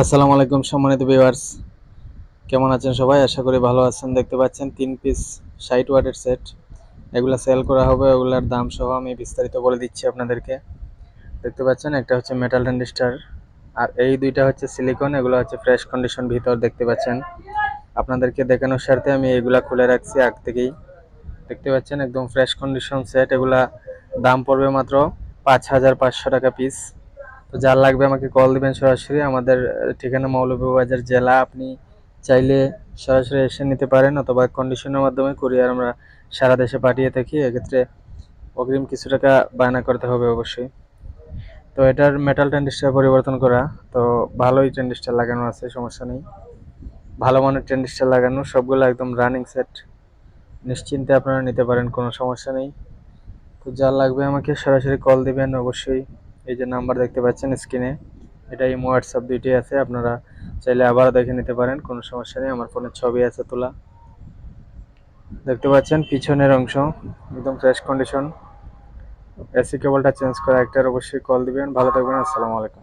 আসসালামু আলাইকুম সম্মানিত ভিউয়ার্স কেমন আছেন সবাই? আশা করি ভালো আছেন। দেখতে পাচ্ছেন তিন পিস ষাট ওয়াটের সেট এগুলা সেল করা হবে ওগুলার দাম সহ আমি বিস্তারিত বলে দিচ্ছি আপনাদেরকে। দেখতে পাচ্ছেন, একটা হচ্ছে মেটাল ট্যান্ডিস্টার আর এই দুইটা হচ্ছে সিলিকন এগুলো হচ্ছে ফ্রেশ কন্ডিশন ভিতর দেখতে পাচ্ছেন। আপনাদেরকে দেখানোর স্বার্থে আমি এগুলা খুলে রাখছি আগ থেকেই। দেখতে পাচ্ছেন, একদম ফ্রেশ কন্ডিশন সেট এগুলা দাম পড়বে মাত্র পাঁচ হাজার পাঁচশো টাকা পিস তো যার লাগবে আমাকে কল দিবেন সরাসরি। আমাদের ঠিকানা মৌলভীবাজার জেলা। আপনি চাইলে সরাসরি এসে নিতে পারেন অথবা কন্ডিশনের মাধ্যমে কুরিয়ার আমরা সারা দেশে পাঠিয়ে থাকি। এক্ষেত্রে অগ্রিম কিছু টাকা বায়না করতে হবে অবশ্যই। তো এটার মেটাল ট্যান্ডিস্টার পরিবর্তন করা। তো ভালোই ট্যান্ডিস্টার লাগানো আছে, সমস্যা নেই। ভালো মানের ট্যান্ডিস্টার লাগানো, সবগুলো একদম রানিং সেট নিশ্চিন্তে আপনারা নিতে পারেন, কোনো সমস্যা নেই। তো যা লাগবে আমাকে সরাসরি কল দিবেন অবশ্যই। এই যে নাম্বার দেখতে পাচ্ছেন স্ক্রিনে, এটা ইমো হোয়াটসঅ্যাপ দুইটি আছে, আপনারা চাইলে আবার দেখে নিতে পারেন, কোনো সমস্যা নেই, আমার ফোনের ছবি আছে তোলা। দেখতে পাচ্ছেন পিছনের অংশ, একদম ফ্রেশ কন্ডিশন এসি কেবলটা চেঞ্জ করা, একটার অবশ্যই কল দিবেন। ভালো থাকবেন, আসসালামু আলাইকুম।